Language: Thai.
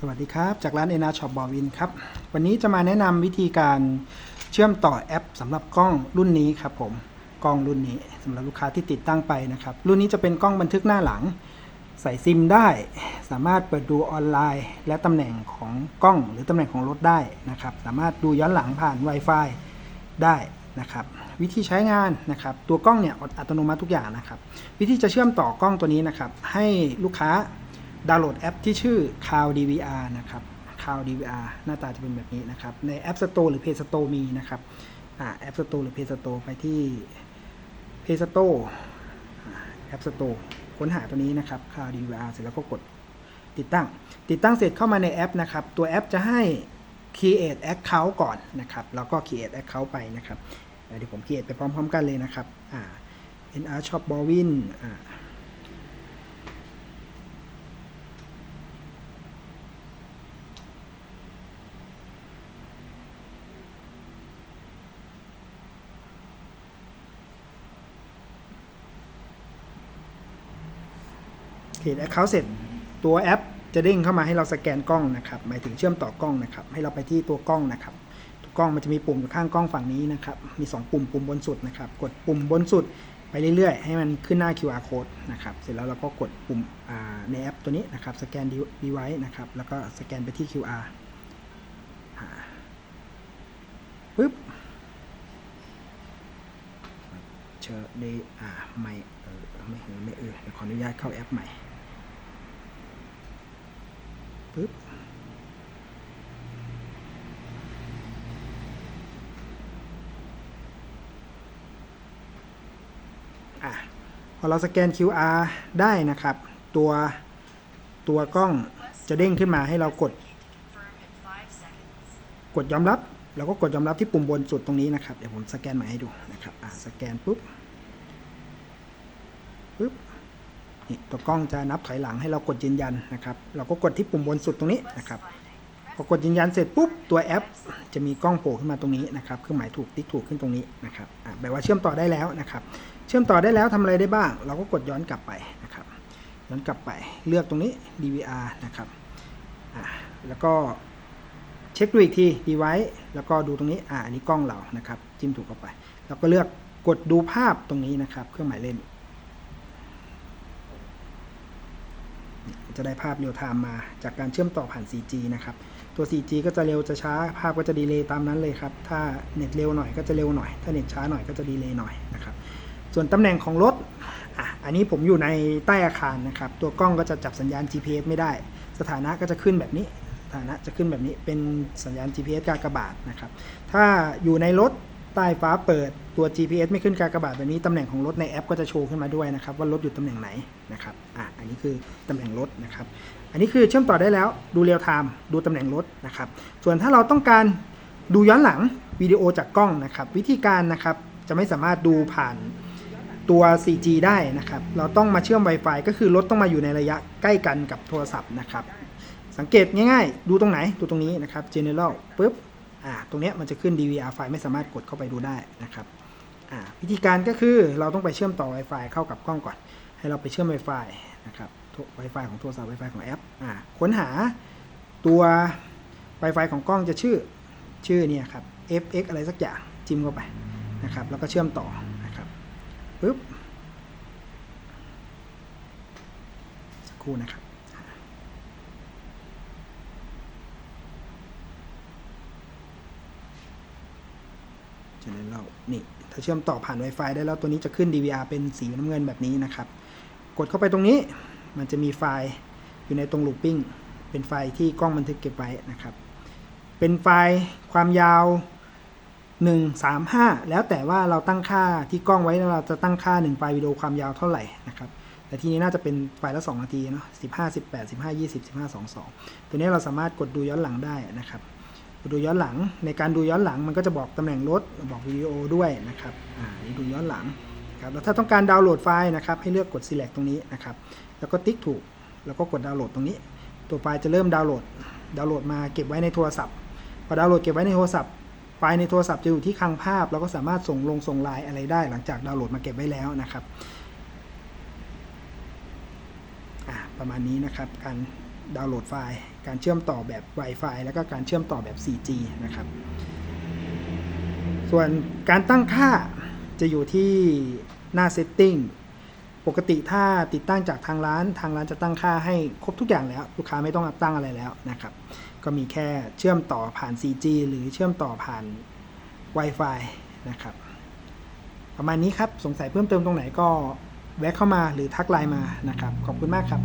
สวัสดีครับ จากร้านเอนาช็อปบอวินครับ วันนี้จะมาแนะนำวิธีการเชื่อมต่อแอปสำหรับกล้องรุ่นนี้ครับผมกล้องรุ่นนี้สำหรับลูกค้าที่ติดตั้งไปนะครับ รุ่นนี้จะเป็นกล้องบันทึกหน้าหลัง ใส่ซิมได้ สามารถเปิดดูออนไลน์ และตำแหน่งของกล้องหรือตำแหน่งของรถได้นะครับ สามารถดูย้อนหลังผ่าน Wi-Fi ได้นะครับ วิธีใช้งานนะครับ ตัวกล้องเนี่ยอัตโนมัติทุกอย่างนะครับ วิธีจะเชื่อมต่อกล้องตัวนี้นะครับ ให้ลูกค้า ดาวน์โหลดแอปที่ชื่อ Cloud DVR นะครับ Cloud DVR หน้าตาจะเป็นแบบนี้นะครับ ใน App Store หรือ Play Store มีนะครับอ่า App Store หรือ Play Store ไปที่ Play Store อ่า App Store ค้นหาตัวนี้นะครับ Cloud DVR เสร็จแล้วก็กดติดตั้ง ติดตั้งเสร็จเข้ามาในแอปนะครับ ตัวแอปจะให้ create account ก่อนนะครับ แล้วก็ create account ไปนะครับ เดี๋ยวผม create ไปพร้อมๆกันเลยนะครับอ่า NR Shop Bowin อ่า เขียน Account เสร็จตัวแอปจะเด้งเข้ามาให้เราสแกนกล้องนะครับ หมายถึงเชื่อมต่อกล้องนะครับ ให้เราไปที่ตัวกล้องนะครับตัวกล้องมันจะมีปุ่มอยู่ข้างกล้องฝั่งนี้นะครับ มี 2 ปุ่มปุ่มบนสุดนะครับ กดปุ่มบนสุดไปเรื่อยๆ ให้มันขึ้นหน้า QR code นะครับ เสร็จแล้วเราก็กดปุ่มในแอปตัวนี้นะครับ สแกนดีไว้นะครับ แล้วก็สแกนไปที่ QR ปึ๊บเชิญเดอ่าไม่เออไม่เออไม่เออขออนุญาตเข้าแอปใหม่ ปึ๊บอะพอเราสแกน QR ได้นะครับ ตัวตัวกล้องจะเด้งขึ้นมาให้เรากด กดยอมรับแล้วก็กดยอมรับที่ปุ่มบนสุดตรงนี้นะครับ เดี๋ยวผมสแกนใหม่ให้ดูนะครับ อะ สแกนปุ๊บ ปุ๊บ นี่ตัวกล้องจะนับถอยหลังให้เรากดยืนยันนะครับ เราก็กดที่ปุ่มบนสุดตรงนี้นะครับพอกดยืนยันเสร็จปุ๊บตัวแอป จะมีกล้องโผล่ขึ้นมาตรงนี้นะครับเครื่องหมายถูกติ๊กถูกขึ้นตรงนี้นะครับแปลว่าเชื่อมต่อได้แล้วนะครับ เชื่อมต่อได้แล้วทำอะไรได้บ้าง เราก็กดย้อนกลับไปนะครับ ย้อนกลับไปเลือกตรงนี้ DVR นะครับแล้วก็เช็คดูอีกที device แล้วก็ดูตรงนี้อะอันนี้กล้องเรานะครับ จิ้มถูกเข้าไป แล้วก็เลือกกดดูภาพตรงนี้นะครับ เครื่องหมายเล่น จะได้ภาพเรียลไทม์มา จากการเชื่อมต่อผ่าน 4G นะครับ ตัว 4G ก็จะเร็วจะช้า ภาพก็จะดีเลย์ตามนั้นเลยครับ ถ้าเน็ตเร็วหน่อยก็จะเร็วหน่อย ถ้าเน็ตช้าหน่อยก็จะดีเลย์หน่อยนะครับ ส่วนตำแหน่งของรถอะอันนี้ผมอยู่ในใต้อาคารนะครับ ตัวกล้องก็จะจับสัญญาณ GPS ไม่ได้ สถานะก็จะขึ้นแบบนี้สถานะจะขึ้นแบบนี้เป็นสัญญาณ GPS กากบาทนะครับ ถ้าอยู่ในรถใต้ฟ้าเปิด ตัว GPS ไม่ขึ้นกากบาทแบบนี้ตำแหน่งของรถในแอปก็จะโชว์ขึ้นมาด้วยนะครับว่ารถอยู่ตำแหน่งไหนนะครับอะอันนี้คือตำแหน่งรถนะครับ อันนี้คือเชื่อมต่อได้แล้วดูเรียลไทม์ดูตำแหน่งรถนะครับ ส่วนถ้าเราต้องการดูย้อนหลังวิดีโอจากกล้องนะครับ วิธีการนะครับจะไม่สามารถดูผ่านตัว 4G ได้นะครับ เราต้องมาเชื่อม Wi-Fi ก็คือรถต้องมาอยู่ในระยะใกล้กันกับโทรศัพท์นะครับ สังเกตง่าย ๆ ดูตรงไหน ดูตรงนี้นะครับ General ปุ๊บ อ่า ตรงเนี้ยมันจะขึ้น DVR ไฟล์ไม่สามารถกดเข้าไปดูได้นะครับ วิธีการก็คือเราต้องไปเชื่อมต่อ Wi-Fi เข้ากับกล้องก่อน ให้เราไปเชื่อม Wi-Fi นะครับ Wi-Fi ของโทรศัพท์ Wi-Fi ของแอปอ่าค้นหาตัว Wi-Fi ของกล้องจะชื่อชื่อเนี่ยครับ fx อะไรสักอย่างจิ้มเข้าไปนะครับ แล้วก็เชื่อมต่อนะครับปึ๊บสักครู่นะครับ จะเล่นเล่านี่ถ้าเชื่อมต่อผ่าน Wi-Fi ได้แล้วตัวนี้จะขึ้น DVR เป็นสีน้ำเงินแบบนี้นะครับ กดเข้าไปตรงนี้มันจะมีไฟล์อยู่ในตรง looping เป็นไฟล์ที่กล้องบันทึกเก็บไว้นะครับ เป็นไฟล์ความยาว 135 แล้วแต่ว่าเราตั้งค่าที่กล้องไว้เราจะตั้งค่า 1 ไฟล์วิดีโอความยาวเท่าไหร่นะครับแต่ทีนี้น่าจะเป็นไฟล์ละ 2 นาทีเนาะ15 18 15 20 15 22 ตัวนี้เราสามารถกดดูย้อนหลังได้นะครับ ดูย้อนหลัง ในการดูย้อนหลังมันก็จะบอกตำแหน่งรถบอกวิดีโอด้วยนะครับอ่านี่ดูย้อนหลังครับแล้วถ้าต้องการดาวน์โหลดไฟล์นะครับให้เลือกกด select ตรงนี้นะครับแล้วก็ติ๊กถูกแล้วก็กดดาวน์โหลดตรงนี้ ตัวไฟล์จะเริ่มดาวน์โหลดดาวน์โหลดมาเก็บไว้ในโทรศัพท์พอดาวน์โหลดเก็บไว้ในโทรศัพท์ไฟล์ในโทรศัพท์จะอยู่ที่คลังภาพเราก็สามารถส่งลงส่งไลน์อะไรได้ หลังจากดาวน์โหลดมาเก็บไว้แล้วนะครับอ่าประมาณนี้นะครับการ ดาวน์โหลดไฟล์ การเชื่อมต่อแบบ Wi-Fi แล้วก็การเชื่อมต่อแบบ 4G นะครับ ส่วนการตั้งค่าจะอยู่ที่หน้า Setting ปกติถ้าติดตั้งจากทางร้าน ทางร้านจะตั้งค่าให้ครบทุกอย่างแล้ว ลูกค้าไม่ต้องตั้งอะไรแล้วนะครับ ก็มีแค่เชื่อมต่อผ่าน 4G หรือเชื่อมต่อผ่าน Wi-Fi นะครับ ประมาณนี้ครับ สงสัยเพิ่มเติมตรงไหนก็แวะเข้ามาหรือทักไลน์มานะครับ ขอบคุณมากครับ